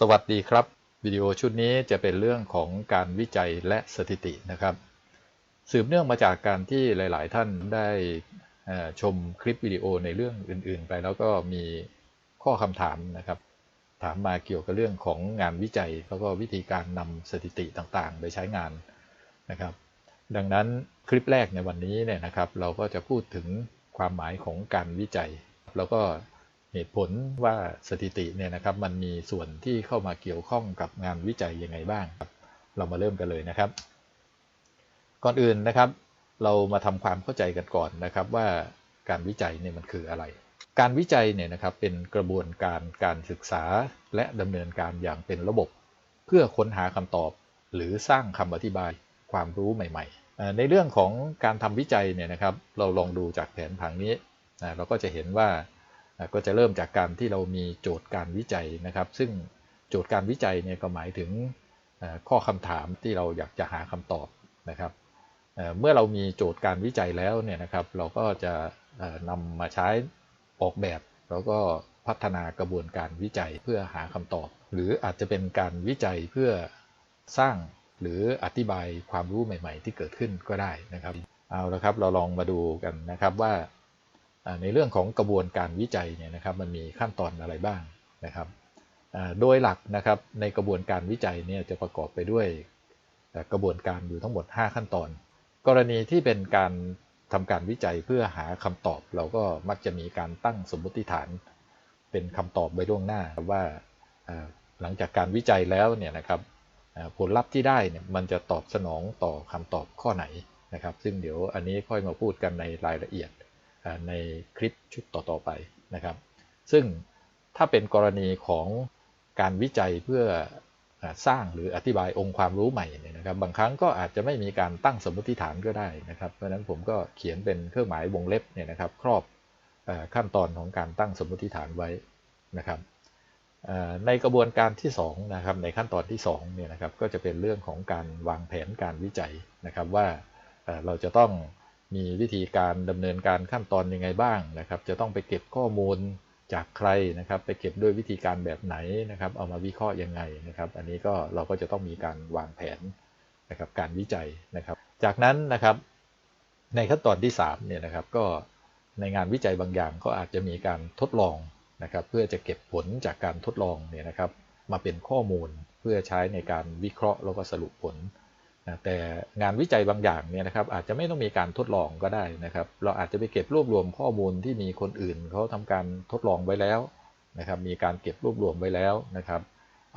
สวัสดีครับ วิดีโอชุดนี้จะเป็นเรื่องของการวิจัยและสถิตินะครับ สืบเนื่องมาจากการที่หลาย ๆ ท่านได้ชมคลิปวิดีโอในเรื่องอื่น ๆ ไปแล้วก็มีข้อคำถามนะครับ ถามมาเกี่ยวกับเรื่องของงานวิจัย แล้วก็วิธีการนำสถิติต่าง ๆ ไปใช้งานนะครับ ดังนั้นคลิปแรกในวันนี้เนี่ยนะครับ เราก็จะพูดถึงความหมายของการวิจัย แล้วก็ เหตุผลว่าสถิติเนี่ยนะครับมันมีส่วนที่เข้ามาเกี่ยวข้องกับงานวิจัยยังไงบ้างครับเรามาเริ่มกันเลยนะครับ ก่อนอื่นนะครับ เรามาทำความเข้าใจกันก่อนนะครับว่าการวิจัยเนี่ยมันคืออะไร การวิจัยเนี่ยนะครับเป็นกระบวนการการศึกษาและดำเนินการอย่างเป็นระบบ เพื่อค้นหาคำตอบ หรือสร้างคำอธิบายความรู้ใหม่ ๆ ในเรื่องของการทำวิจัยเนี่ยนะครับ เราลองดูจากแผนผังนี้เราก็จะเห็นว่า ก็จะเริ่มจากการที่เรามีโจทย์การวิจัยนะครับ ซึ่งโจทย์การวิจัยเนี่ยก็หมายถึงข้อคำถามที่เราอยากจะหาคำตอบนะครับเมื่อเรามีโจทย์การวิจัยแล้วเนี่ยนะครับเราก็จะนำมาใช้ออกแบบ แล้วก็พัฒนากระบวนการวิจัยเพื่อหาคำตอบ หรืออาจจะเป็นการวิจัยเพื่อสร้างหรืออธิบายความรู้ใหม่ ๆ ที่เกิดขึ้นก็ได้นะครับ เอาละครับเราลองมาดูกันนะครับว่า ในเรื่องของกระบวนการวิจัยเนี่ยนะครับมันมีขั้นตอนอะไรบ้างนะครับโดยหลักนะครับในกระบวนการวิจัยเนี่ยจะประกอบไปด้วยกระบวนการอยู่ทั้งหมด 5 ขั้นตอน กรณีที่เป็นการทำการวิจัยเพื่อหาคำตอบ เราก็มักจะมีการตั้งสมมติฐาน เป็นคำตอบไว้ล่วงหน้าว่าหลังจากการวิจัยแล้วเนี่ยนะครับผลลัพธ์ที่ได้เนี่ยมันจะตอบสนองต่อคำตอบข้อไหนนะครับ ซึ่งเดี๋ยวอันนี้ค่อยมาพูดกันในรายละเอียด ในคลิปชุดต่อๆไปนะครับ ซึ่งถ้าเป็นกรณีของการวิจัยเพื่อสร้างหรืออธิบายองค์ความรู้ใหม่เนี่ยนะครับ บางครั้งก็อาจจะไม่มีการตั้งสมมติฐานก็ได้นะครับ เพราะฉะนั้นผมก็เขียนเป็นเครื่องหมายวงเล็บเนี่ยนะครับ ครอบขั้นตอนของการตั้งสมมติฐานไว้นะครับในกระบวนการที่2นะครับในขั้นตอนที่2เนี่ยนะครับก็จะเป็นเรื่องของการวางแผนการวิจัยนะครับว่าเราจะต้อง มีวิธีการดำเนินการขั้นตอนยังไงบ้างนะครับ จะต้องไปเก็บข้อมูลจากใครนะครับ ไปเก็บด้วยวิธีการแบบไหนนะครับ เอามาวิเคราะห์ยังไงนะครับ อันนี้ก็เราก็จะต้องมีการวางแผนนะครับการวิจัยนะครับ จากนั้นนะครับในขั้นตอนที่3เนี่ยนะครับก็ในงานวิจัยบางอย่างก็อาจจะมีการทดลองนะครับเพื่อจะเก็บผลจากการทดลองเนี่ยนะครับมาเป็นข้อมูลเพื่อใช้ในการวิเคราะห์แล้วก็สรุปผล นะแต่งานวิจัยบางอย่างเนี่ยนะครับอาจจะไม่ต้องมีการทดลองก็ได้นะครับ เราอาจจะไปเก็บรวบรวมข้อมูลที่มีคนอื่นเขาทำการทดลองไว้แล้วนะครับ มีการเก็บรวบรวมไว้แล้วนะครับ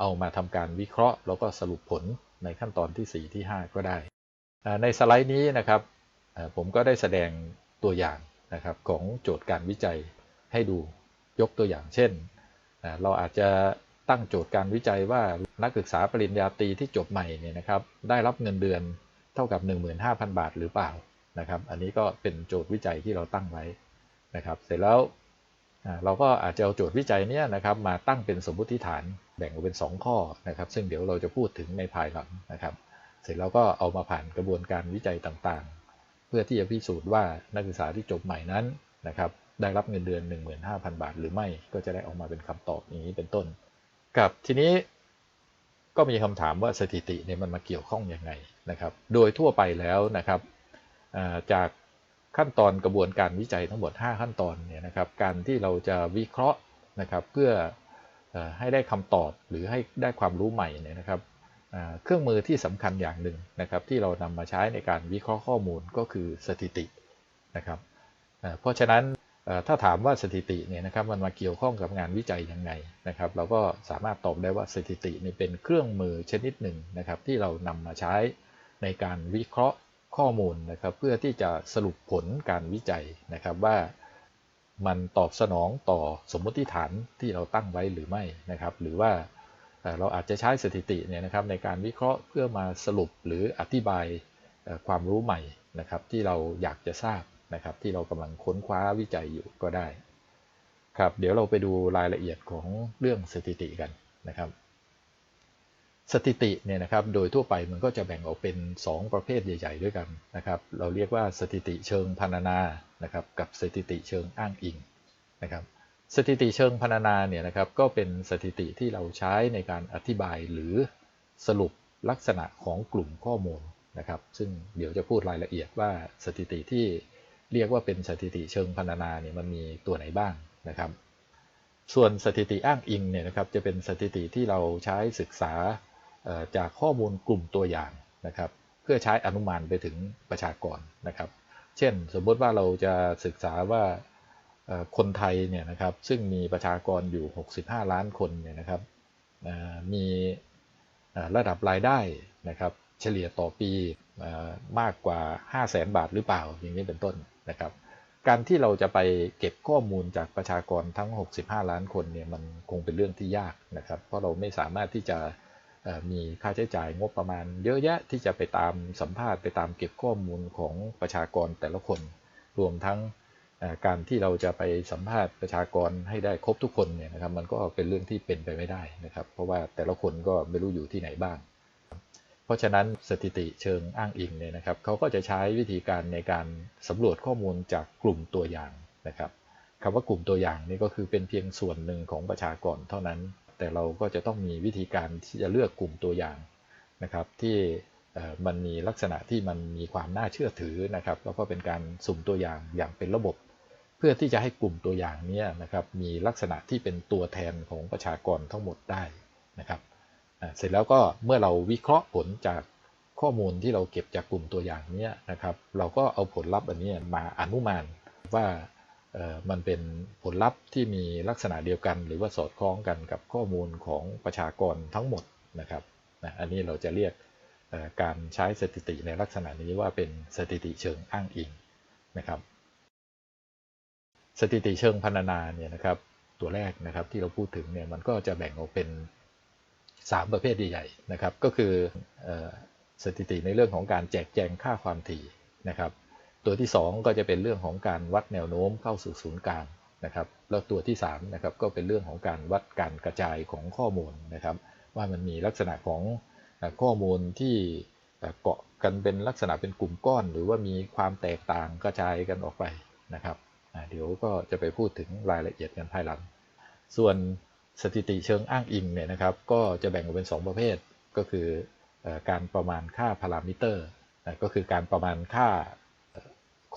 เอามาทำการวิเคราะห์ แล้วก็สรุปผลในขั้นตอนที่ 4 ที่ 5 ก็ได้ ในสไลด์นี้นะครับผมก็ได้แสดงตัวอย่างนะครับของโจทย์การวิจัยให้ดูยกตัวอย่างเช่น เราอาจจะ ตั้งโจทย์การวิจัยว่านักศึกษาปริญญาตรีที่จบใหม่เนี่ยนะครับได้รับเงินเดือนเท่ากับ 15,000 บาทหรือเปล่านะครับอันนี้ก็เป็นโจทย์วิจัยที่เราตั้งไว้นะครับเสร็จแล้วเราก็อาจจะเอาโจทย์วิจัยเนี้นะครับมาตั้งเป็นสมมติฐานแบ่งออกเป็น 2 ข้อนะครับซึ่งเดี๋ยวเราจะพูดถึงในภายหลังนะครับ เสร็จแล้วก็เอามาผ่านกระบวนการวิจัยต่างๆ เพื่อที่จะพิสูจน์ว่านักศึกษาที่จบใหม่นั้นนะครับได้รับเงินเดือน 15,000 บาทหรือไม่ก็จะได้ออกมาเป็นคำตอบอย่างนี้เป็นต้น ครับทีนี้ก็มีคำถามว่าสถิติเนี่ยมันมาเกี่ยวข้องยังไงนะครับ โดยทั่วไปแล้วนะครับจากขั้นตอนกระบวนการวิจัยทั้งหมด 5 ขั้นตอนเนี่ยนะครับ การที่เราจะวิเคราะห์นะครับเพื่อให้ได้คำตอบหรือให้ได้ความรู้ใหม่เนี่ยนะครับเครื่องมือที่สำคัญอย่างหนึ่งนะครับ ที่เรานำมาใช้ในการวิเคราะห์ข้อมูลก็คือสถิตินะครับเพราะฉะนั้น ถ้าถามว่าสถิติเนี่ยนะครับมันมาเกี่ยวข้องกับงานวิจัยยังไงนะครับ เราก็สามารถตอบได้ว่าสถิตินี่เป็นเครื่องมือชนิดหนึ่งนะครับ ที่เรานำมาใช้ในการวิเคราะห์ข้อมูลนะครับ เพื่อที่จะสรุปผลการวิจัยนะครับว่ามันตอบสนองต่อสมมติฐานที่เราตั้งไว้หรือไม่นะครับ หรือว่าเราอาจจะใช้สถิติเนี่ยนะครับในการวิเคราะห์เพื่อมาสรุปหรืออธิบายความรู้ใหม่นะครับ ที่เราอยากจะทราบ นะครับ ที่เรากำลังค้นคว้าวิจัยอยู่ก็ได้ ครับ เดี๋ยวเราไปดูรายละเอียดของเรื่องสถิติกันนะครับ สถิติเนี่ยนะครับ โดยทั่วไปมันก็จะแบ่งออกเป็น 2 ประเภทใหญ่ ๆ ด้วยกันนะครับ เราเรียกว่าสถิติเชิงพรรณนานะครับ กับสถิติเชิงอ้างอิงนะครับสถิติเชิงพรรณนาเนี่ยนะครับก็เป็นสถิติที่เราใช้ในการอธิบายหรือสรุปลักษณะของกลุ่มข้อมูลนะครับ ซึ่งเดี๋ยวจะพูดรายละเอียดว่าสถิติที่ เรียกว่าเป็นสถิติเชิงพรรณนาเนี่ยมันมีตัวไหนบ้างนะครับ ส่วนสถิติอ้างอิงเนี่ยนะครับจะเป็นสถิติที่เราใช้ศึกษาจากข้อมูลกลุ่มตัวอย่างนะครับ เพื่อใช้อนุมานไปถึงประชากรนะครับ เช่น สมมติว่าเราจะศึกษาว่าคนไทยเนี่ยนะครับซึ่งมีประชากรอยู่ 65 ล้านคนเนี่ยนะครับมีระดับรายได้นะครับ เฉลี่ยต่อปีมากกว่า 5 0 0แสนบาทหรือเปล่าอย่างนี้เป็นต้นนะครับ การที่เราจะไปเก็บข้อมูลจากประชากรทั้ง 65 ล้านคนเนี่ยมันคงเป็นเรื่องที่ยากนะครับ เพราะเราไม่สามารถที่จะมีค่าใช้จ่ายงบประมาณ เยอะแยะที่จะไปตามสัมภาษณ์ไปตามเก็บข้อมูลของประชากรแต่ละคน รวมทั้งการที่เราจะไปสัมภาษณ์ประชากรให้ได้ครบทุกคนเนี่ยนะครับมันก็เป็นเรื่องที่เป็นไปไม่ได้นะครับ เพราะว่าแต่ละคนก็ไม่รู้อยู่ที่ไหนบ้าง เพราะฉะนั้นสถิติเชิงอ้างอิงเนี่ยนะครับเขาก็จะใช้วิธีการในการสำรวจข้อมูลจากกลุ่มตัวอย่างนะครับคำว่ากลุ่มตัวอย่างนี่ก็คือเป็นเพียงส่วนหนึ่งของประชากรเท่านั้น แต่เราก็จะต้องมีวิธีการที่จะเลือกกลุ่มตัวอย่างนะครับ ที่มันมีลักษณะที่มันมีความน่าเชื่อถือนะครับแล้วก็เป็นการสุ่มตัวอย่างอย่างเป็นระบบ เพื่อที่จะให้กลุ่มตัวอย่างนี้นะครับมีลักษณะที่เป็นตัวแทนของประชากรทั้งหมดได้นะครับ เสร็จแล้วก็เมื่อเราวิเคราะห์ผลจากข้อมูลที่เราเก็บจากกลุ่มตัวอย่างนี้นะครับ เราก็เอาผลลัพธ์อันนี้มาอนุมานว่ามันเป็นผลลัพธ์ที่มีลักษณะเดียวกัน หรือว่าสอดคล้องกันกับข้อมูลของประชากรทั้งหมดนะครับอันนี้เราจะเรียกการใช้สถิติในลักษณะนี้ว่าเป็นสถิติเชิงอ้างอิงนะครับ สถิติเชิงพรรณนาเนี่ยนะครับ ตัวแรกนะครับที่เราพูดถึงเนี่ยมันก็จะแบ่งออกเป็น 3 ประเภทใหญ่ๆนะครับก็คือสถิติในเรื่องของการแจกแจงค่าความถี่นะครับ ตัวที่ 2 ก็จะเป็นเรื่องของการวัดแนวโน้มเข้าสู่ศูนย์กลางนะครับแล้วตัวที่3นะครับก็เป็นเรื่องของการวัดการกระจายของข้อมูลนะครับ ว่ามันมีลักษณะของข้อมูลที่เกาะกันเป็นลักษณะเป็นกลุ่มก้อน หรือว่ามีความแตกต่างกระจายกันออกไปนะครับเดี๋ยวก็จะไปพูดถึงรายละเอียดกันภายหลัง ส่วน สถิติเชิงอ้างอิงเนี่ยนะครับ ก็จะแบ่งออกเป็น 2 ประเภทก็คือการประมาณค่าพารามิเตอร์ก็คือการประมาณค่า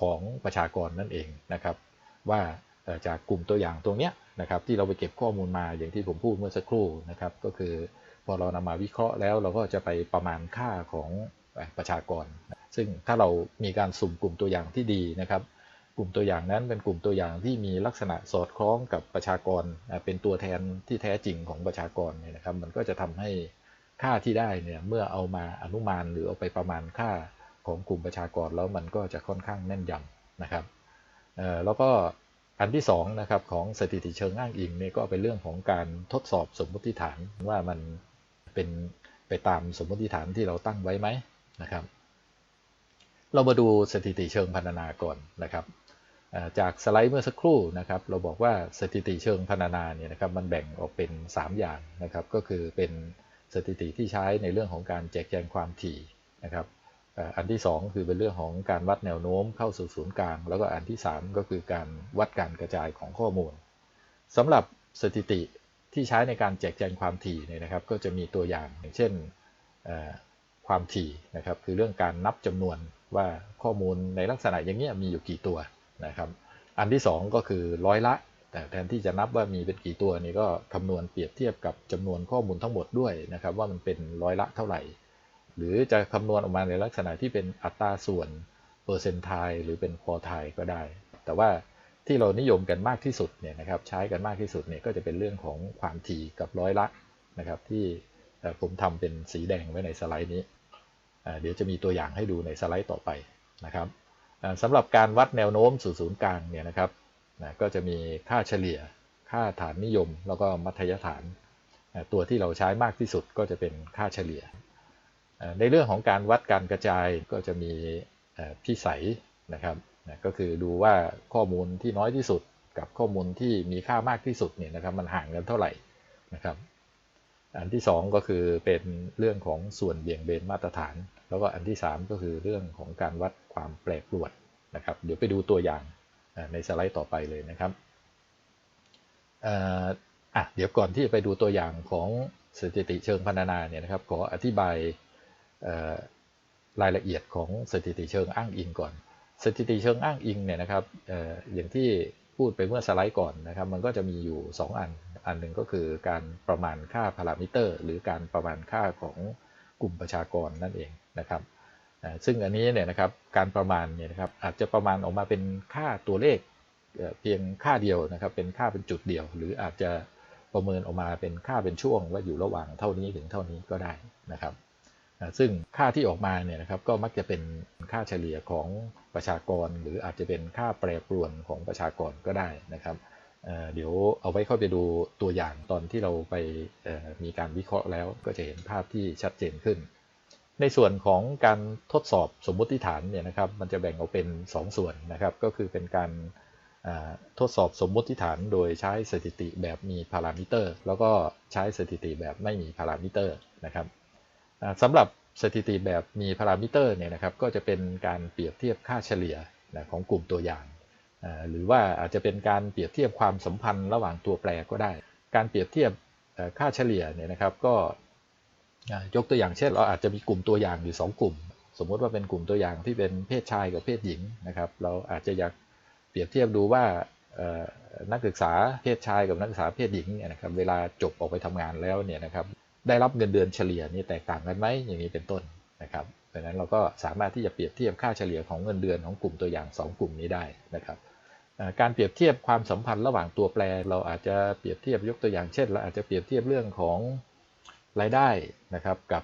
ของประชากรนั่นเองนะครับ ว่าจากกลุ่มตัวอย่างตรงนี้นะครับที่เราไปเก็บข้อมูลมาอย่างที่ผมพูดเมื่อสักครู่นะครับก็คือพอเรานำมาวิเคราะห์แล้วเราก็จะไปประมาณค่าของประชากร ซึ่งถ้าเรามีการสุ่มกลุ่มตัวอย่างที่ดีนะครับ ลุ่มตัวอย่างนั้นเป็นกลุ่มตัวอย่างที่มีลักษณะสอดคล้องกับประชากรเป็นตัวแทนที่แท้จริงของประชากรเนี่ยนะครับ มันก็จะทำให้ค่าที่ได้เนี่ยเมื่อเอามาอนุมานหรือเอาไปประมาณค่าของกลุ่มประชากรแล้วมันก็จะค่อนข้างแน่นยำนะครับแล้วก็อันที่2นะครับของสถิติเชิงอ้างอิงเนี่ยก็เป็นเรื่องของการทดสอบสมมติฐานว่ามันเป็นไปตามสมมติฐานที่เราตั้งไว้ไหมนะครับ เรามาดูสถิติเชิงพันนาก่อนนะครับ จากสไลด์เมื่อสักครู่นะครับเราบอกว่าสถิติเชิงพรรณนาเนี่ยนะครับมันแบ่งออกเป็น 3 อย่างนะครับก็คือเป็นสถิติที่ใช้ในเรื่องของการแจกแจงความถี่นะครับอันที่ 2 คือเป็นเรื่องของการวัดแนวโน้มเข้าสู่ศูนย์กลาง แล้วก็อันที่ 3 ก็คือการวัดการกระจายของข้อมูลสำหรับสถิติที่ใช้ในการแจกแจงความถี่เนี่ยนะครับ ก็จะมีตัวอย่างอย่างเช่นความถี่นะครับคือเรื่องการนับจำนวนว่าข้อมูลในลักษณะอย่างนี้มีอยู่กี่ตัว นะครับ อันที่ 2 ก็คือร้อยละ แต่แทนที่จะนับว่ามีเป็นกี่ตัวนี่ก็คำนวณเปรียบเทียบกับจำนวนข้อมูลทั้งหมดด้วยนะครับ ว่ามันเป็นร้อยละเท่าไหร่ หรือจะคำนวณออกมาในลักษณะที่เป็นอัตราส่วนเปอร์เซนต์ไทหรือเป็นควอไทก็ได้ แต่ว่าที่เรานิยมกันมากที่สุดเนี่ยนะครับใช้กันมากที่สุดเนี่ยก็จะเป็นเรื่องของความถี่กับร้อยละนะครับที่ผมทำเป็นสีแดงไว้ในสไลด์นี้ เดี๋ยวจะมีตัวอย่างให้ดูในสไลด์ต่อไปนะครับ สำหรับการวัดแนวโน้มสู่ศูนย์กลางเนี่ยนะครับนะก็จะมีค่าเฉลี่ย ค่าฐานนิยม แล้วก็มัธยฐาน ตัวที่เราใช้มากที่สุดก็จะเป็นค่าเฉลี่ย ในเรื่องของการวัดการกระจายก็จะมีพิสัยนะครับก็คือดูว่าข้อมูลที่น้อยที่สุดกับข้อมูลที่มีค่ามากที่สุดเนี่ยนะครับมันห่างกันเท่าไหร่นะครับ อันที่ 2 ก็คือเป็นเรื่องของส่วนเบี่ยงเบนมาตรฐาน แล้วก็อันที่ 3 ก็คือเรื่องของการวัดความแปรปรวนนะครับ เดี๋ยวไปดูตัวอย่างในสไลด์ต่อไปเลยนะครับอะเดี๋ยวก่อนที่จะไปดูตัวอย่างของสถิติเชิงพันนาเนี่ยนะครับ ขออธิบายรายละเอียดของสถิติเชิงอ้างอิงก่อน สถิติเชิงอ้างอิงเนี่ยนะครับอย่างที่พูดไปเมื่อสไลด์ก่อนนะครับ มันก็จะมีอยู่ 2 อัน อันหนึ่งก็คือการประมาณค่าพารามิเตอร์ หรือการประมาณค่าของ กลุ่มประชากรนั่นเองนะครับซึ่งอันนี้เนี่ยนะครับการประมาณเนี่ยนะครับอาจจะประมาณออกมาเป็นค่าตัวเลขเพียงค่าเดียวนะครับเป็นค่าเป็นจุดเดียว หรืออาจจะประเมินออกมาเป็นค่าเป็นช่วงว่าอยู่ระหว่างเท่านี้ถึงเท่านี้ก็ได้นะครับซึ่งค่าที่ออกมาเนี่ยนะครับก็มักจะเป็นค่าเฉลี่ยของประชากร หรืออาจจะเป็นค่าแปรปรวนของประชากรก็ได้นะครับ เดี๋ยวเอาไว้เข้าไปดูตัวอย่างตอนที่เราไปมีการวิเคราะห์แล้วก็จะเห็นภาพที่ชัดเจนขึ้น ในส่วนของการทดสอบสมมติฐานเนี่ยนะครับมันจะแบ่งออกเป็น 2 ส่วนนะครับ ก็คือเป็นการทดสอบสมมติฐานโดยใช้สถิติแบบมีพารามิเตอร์ แล้วก็ใช้สถิติแบบไม่มีพารามิเตอร์นะครับสำหรับสถิติแบบมีพารามิเตอร์เนี่ยนะครับก็จะเป็นการเปรียบเทียบค่าเฉลี่ยของกลุ่มตัวอย่าง หรือว่าอาจจะเป็นการเปรียบเทียบความสัมพันธ์ระหว่างตัวแปรก็ได้ การเปรียบเทียบค่าเฉลี่ยเนี่ยนะครับก็ยกตัวอย่างเช่น เราอาจจะมีกลุ่มตัวอย่างอยู่ 2 กลุ่ม สมมติว่าเป็นกลุ่มตัวอย่างที่เป็นเพศชายกับเพศหญิงนะครับ เราอาจจะอยากเปรียบเทียบดูว่านักศึกษาเพศชายกับนักศึกษาเพศหญิงเนี่ยนะครับเวลาจบออกไปทำงานแล้วเนี่ยนะครับได้รับเงินเดือนเฉลี่ยนี่แตกต่างกันไหมอย่างนี้เป็นต้นนะครับดังนั้นเราก็สามารถที่จะเปรียบเทียบค่าเฉลี่ยของเงินเดือนของกลุ่มตัวอย่าง 2 กลุ่มนี้ได้นะครับ การเปรียบเทียบความสัมพันธ์ระหว่างตัวแปร เราอาจจะเปรียบเทียบยกตัวอย่างเช่น เราอาจจะเปรียบเทียบเรื่องของรายได้นะครับกับ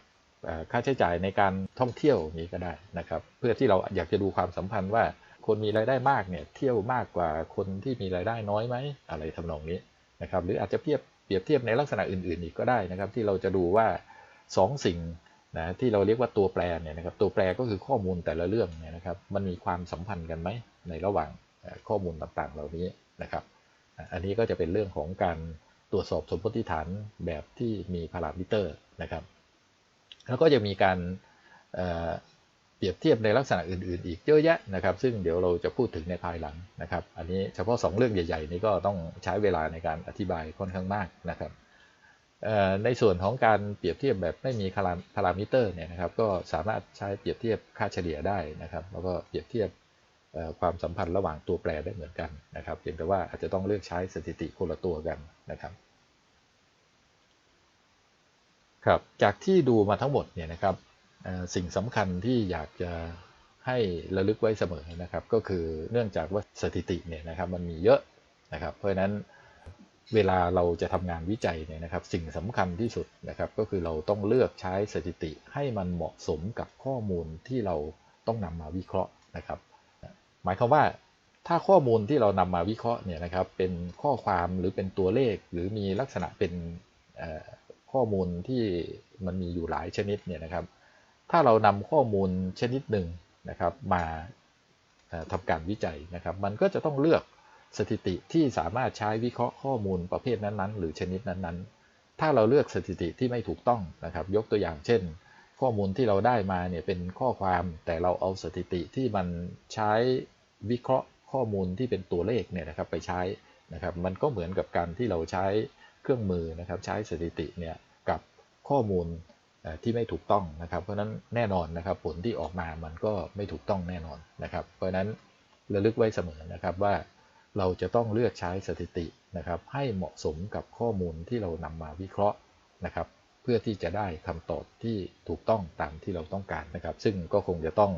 ค่าใช้จ่ายในการท่องเที่ยวนี้ก็ได้นะครับ เพื่อที่เราอยากจะดูความสัมพันธ์ว่าคนมีรายได้มากเนี่ยเที่ยวมากกว่าคนที่มีรายได้น้อยไหมอะไรทำนองนี้นะครับ หรืออาจจะเทียบเปรียบเทียบในลักษณะอื่น ๆ อีกก็ได้นะครับ ที่เราจะดูว่า2สิ่งนะที่เราเรียกว่าตัวแปรเนี่ยนะครับตัวแปรก็คือข้อมูลแต่ละเรื่องเนี่ยนะครับ มันมีความสัมพันธ์กันไหมในระหว่าง ข้อมูลต่างๆ เหล่านี้นะครับ อันนี้ก็จะเป็นเรื่องของการตรวจสอบสมมติฐานแบบที่มีพารามิเตอร์นะครับ แล้วก็จะมีการเปรียบเทียบในลักษณะอื่นๆ อีกเยอะแยะนะครับ ซึ่งเดี๋ยวเราจะพูดถึงในภายหลังนะครับ อันนี้เฉพาะ 2 เรื่องใหญ่ ๆ นี้ก็ต้องใช้เวลาในการอธิบายค่อนข้างมากนะครับในส่วนของการเปรียบเทียบแบบไม่มีพารามิเตอร์เนี่ยนะครับ ก็สามารถใช้เปรียบเทียบค่าเฉลี่ยได้นะครับ แล้วก็เปรียบเทียบ ความสัมพันธ์ระหว่างตัวแปรได้เหมือนกันนะครับเพียงแต่ว่าอาจจะต้องเลือกใช้สถิติคนละตัวกันนะครับครับจากที่ดูมาทั้งหมดเนี่ยนะครับสิ่งสำคัญที่อยากจะให้ระลึกไว้เสมอนะครับ ก็คือเนื่องจากว่าสถิติเนี่ยนะครับมันมีเยอะนะครับ เพราะฉะนั้นเวลาเราจะทำงานวิจัยเนี่ยนะครับ สิ่งสำคัญที่สุดนะครับ ก็คือเราต้องเลือกใช้สถิติให้มันเหมาะสมกับข้อมูลที่เราต้องนำมาวิเคราะห์นะครับ หมายความว่าถ้าข้อมูลที่เรานำมาวิเคราะห์เนี่ยนะครับเป็นข้อความหรือเป็นตัวเลข หรือมีลักษณะเป็นข้อมูลที่มันมีอยู่หลายชนิดเนี่ยนะครับ ถ้าเรานำข้อมูลชนิดหนึ่งนะครับมาทำการวิจัยนะครับ มันก็จะต้องเลือกสถิติที่สามารถใช้วิเคราะห์ข้อมูลประเภทนั้นๆ หรือชนิดนั้นๆ ถ้าเราเลือกสถิติที่ไม่ถูกต้องนะครับ ยกตัวอย่างเช่น ข้อมูลที่เราได้มาเนี่ยเป็นข้อความแต่เราเอาสถิติที่มันใช้ วิเคราะห์ข้อมูลที่เป็นตัวเลขเนี่ยนะครับไปใช้นะครับ มันก็เหมือนกับการที่เราใช้เครื่องมือนะครับใช้สถิติเนี่ยกับข้อมูลที่ไม่ถูกต้องนะครับ เพราะนั้นแน่นอนนะครับผลที่ออกมามันก็ไม่ถูกต้องแน่นอนนะครับ เพราะนั้นระลึกไว้เสมอนะครับว่าเราจะต้องเลือกใช้สถิตินะครับ ให้เหมาะสมกับข้อมูลที่เรานำมาวิเคราะห์นะครับ เพื่อที่จะได้คำตอบที่ถูกต้องตามที่เราต้องการนะครับ ซึ่งก็คงจะต้อง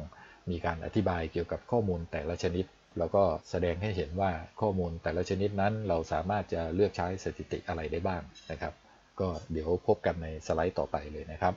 มีการอธิบายเกี่ยวกับข้อมูลแต่ละชนิด แล้วก็แสดงให้เห็นว่าข้อมูลแต่ละชนิดนั้น เราสามารถจะเลือกใช้สถิติอะไรได้บ้างนะครับ ก็เดี๋ยวพบกันในสไลด์ต่อไปเลยนะครับ